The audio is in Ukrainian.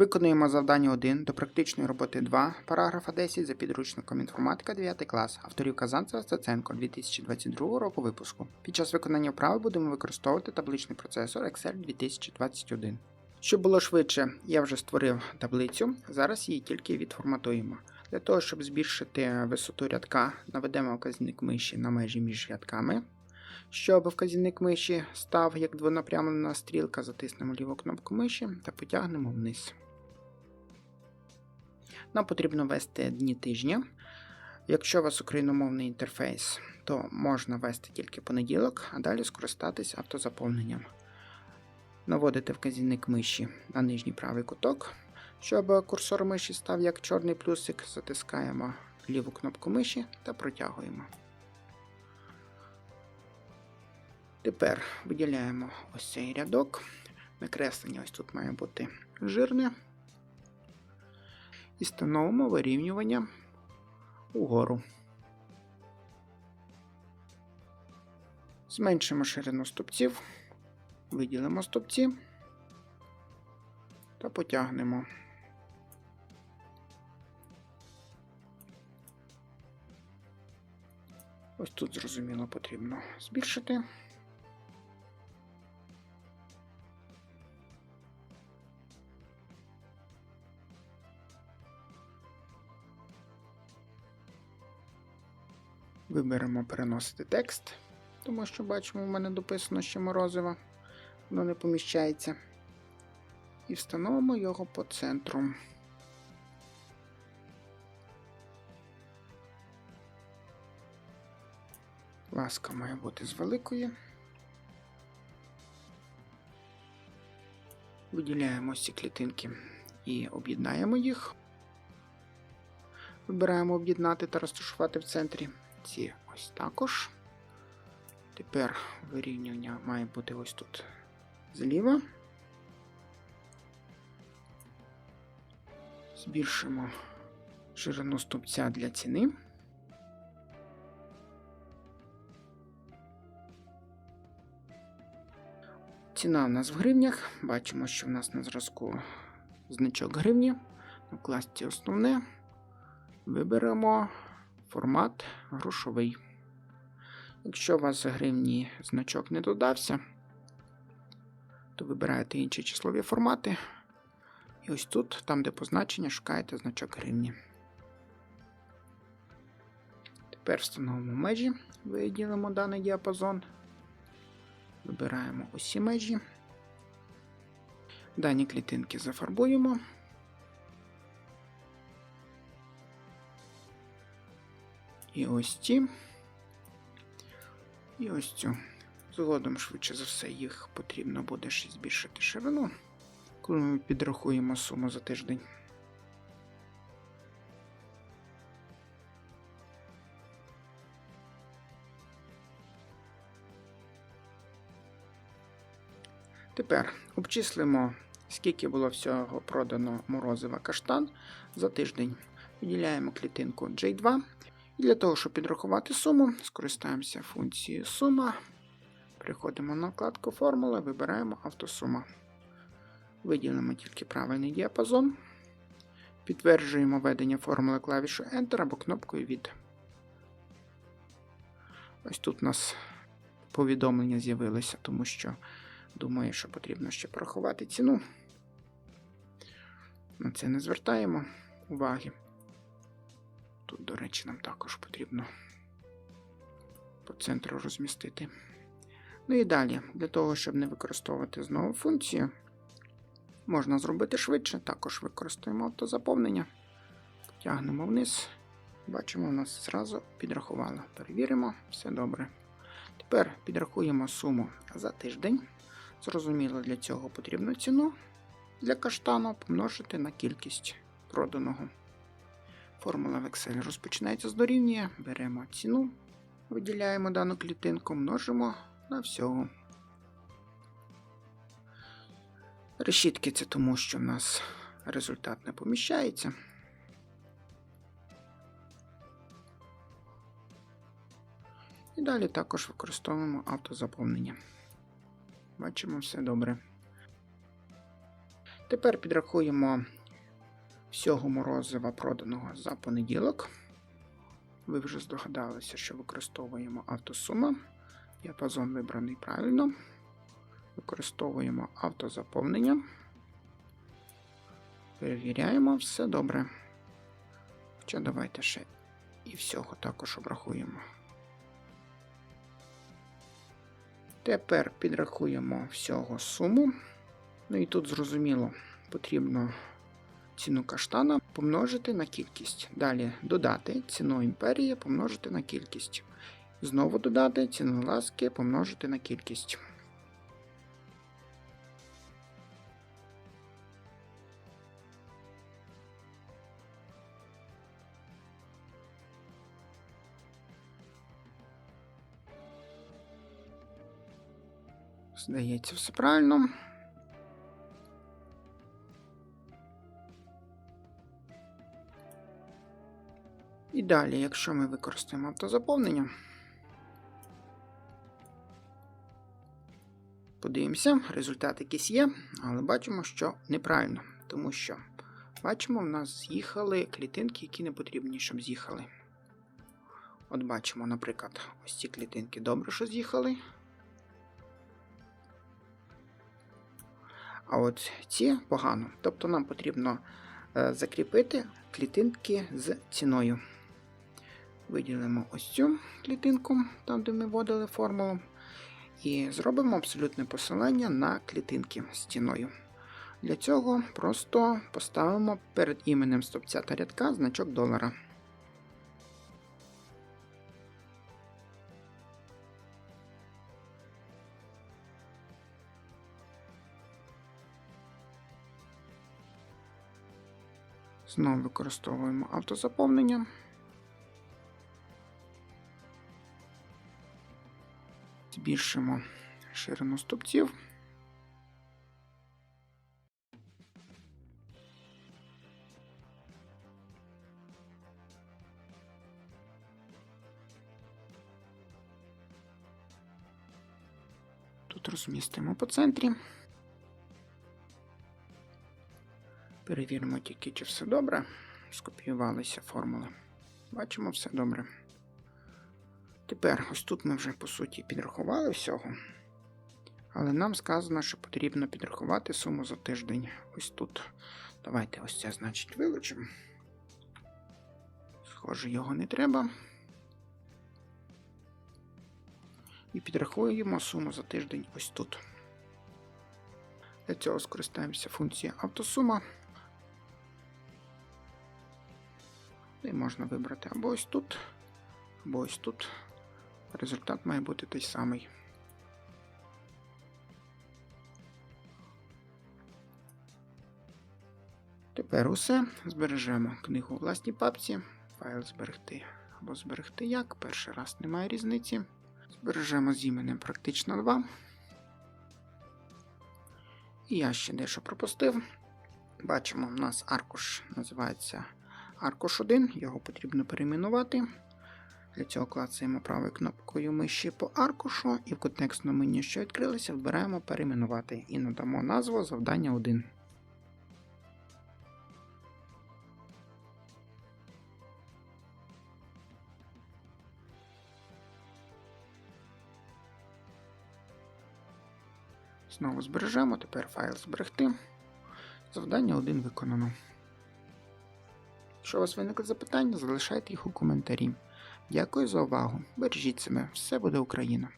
Виконуємо завдання 1 до практичної роботи 2, параграфа 10 за підручником інформатика 9 клас, авторів Казанцева Стаценко 2022 року випуску. Під час виконання вправи будемо використовувати табличний процесор Excel 2021. Щоб було швидше, я вже створив таблицю, зараз її тільки відформатуємо. Для того, щоб збільшити висоту рядка, наведемо вказівник миші на межі між рядками. Щоб вказівник миші став як двонапрямлена стрілка, затиснемо ліву кнопку миші та потягнемо вниз. Нам потрібно ввести дні тижня. Якщо у вас україномовний інтерфейс, то можна ввести тільки понеділок, а далі скористатись автозаповненням. Наводите вказівник миші на нижній правий куток. Щоб курсор миші став як чорний плюсик, затискаємо ліву кнопку миші та протягуємо. Тепер виділяємо ось цей рядок. Накреслення ось тут має бути жирне. І встановимо вирівнювання угору. Зменшимо ширину стопців, виділимо стопці та потягнемо. Ось тут, зрозуміло, потрібно збільшити. Виберемо переносити текст, тому що бачимо, в мене дописано ще морозиво, воно не поміщається. І встановимо його по центру. Ласка має бути з великої. Виділяємо ці клітинки і об'єднаємо їх. Вибираємо об'єднати та розташувати в центрі. Ці ось також. Тепер вирівнювання має бути ось тут зліва. Збільшимо ширину стовпця для ціни. Ціна у нас в гривнях. Бачимо, що в нас на зразку значок гривні. На класті основне. Виберемо формат грошовий. Якщо у вас гривні значок не додався, то вибираєте інші числові формати. І ось тут, там, де позначення, шукаєте значок гривні. Тепер встановимо межі, виділимо даний діапазон. Вибираємо усі межі. Дані клітинки зафарбуємо. І ось ці. І ось цю. Згодом, швидше за все, їх потрібно буде ще збільшити ширину, коли ми підрахуємо суму за тиждень. Тепер обчислимо, скільки було всього продано морозива каштан за тиждень. Виділяємо клітинку J2. І для того, щоб підрахувати суму, скористаємося функцією сума. Переходимо на вкладку Формула, вибираємо автосума. Виділимо тільки правильний діапазон. Підтверджуємо введення формули клавішою Enter або кнопкою від. Ось тут у нас повідомлення з'явилося, тому що думаю, що потрібно ще порахувати ціну. На це не звертаємо уваги. Тут, до речі, нам також потрібно по центру розмістити. Ну і далі, для того, щоб не використовувати знову функцію, можна зробити швидше, також використаємо автозаповнення. Тягнемо вниз. Бачимо, у нас зразу підрахувало. Перевіримо, все добре. Тепер підрахуємо суму за тиждень. Зрозуміло, для цього потрібно ціну для каштану помножити на кількість проданого. Формула в Excel розпочинається з дорівнює. Беремо ціну, виділяємо дану клітинку, множимо на всього. Решітки це тому, що в нас результат не поміщається. І далі також використовуємо автозаповнення. Бачимо все добре. Тепер підрахуємо всього морозива проданого за понеділок. Ви вже здогадалися, що використовуємо автосума. Діапазон вибраний правильно. Використовуємо автозаповнення. Перевіряємо, все добре. Хоча давайте ще і всього також обрахуємо. Тепер підрахуємо всього суму. Ну і тут зрозуміло, потрібно ціну каштана помножити на кількість. Далі додати ціну імперії помножити на кількість. Знову додати ціну ласки помножити на кількість. Здається, все правильно. І далі, якщо ми використаємо автозаповнення, подивимося, результат якийсь є, але бачимо, що неправильно, тому що бачимо, в нас з'їхали клітинки, які не потрібні, щоб з'їхали. От бачимо, наприклад, ось ці клітинки добре, що з'їхали. А от ці погано. Тобто нам потрібно е, закріпити клітинки з ціною. Виділимо ось цю клітинку, там де ми вводили формулу, і зробимо абсолютне посилання на клітинки з ціною. Для цього просто поставимо перед іменем стопця та рядка значок долара. Знову використовуємо автозаповнення. Збільшимо ширину стовпців. Тут розмістимо по центрі. Перевіримо тільки, чи все добре. Скопіювалися формули. Бачимо, все добре. Тепер, ось тут ми вже по суті підрахували всього. Але нам сказано, що потрібно підрахувати суму за тиждень. Ось тут. Давайте ось це, значить, вилучимо. Схоже, його не треба. І підрахуємо суму за тиждень ось тут. Для цього скористаємося функцією автосума. І можна вибрати або ось тут, або ось тут. Результат має бути той самий. Тепер усе. Збережемо книгу у власній папці. Файл зберегти або зберегти як. Перший раз немає різниці. Збережемо з іменем практично 2. І я ще дещо пропустив. Бачимо, у нас аркуш називається аркуш 1, його потрібно перейменувати. Для цього клацаємо правою кнопкою миші по аркушу і в контекстному меню, що відкрилося, вибираємо перейменувати і надамо назву завдання 1. Знову збережемо, тепер файл зберегти. Завдання 1 виконано. Якщо у вас виникли запитання, залишайте їх у коментарі. Дякую за увагу. Бережіть себе, все буде Україна!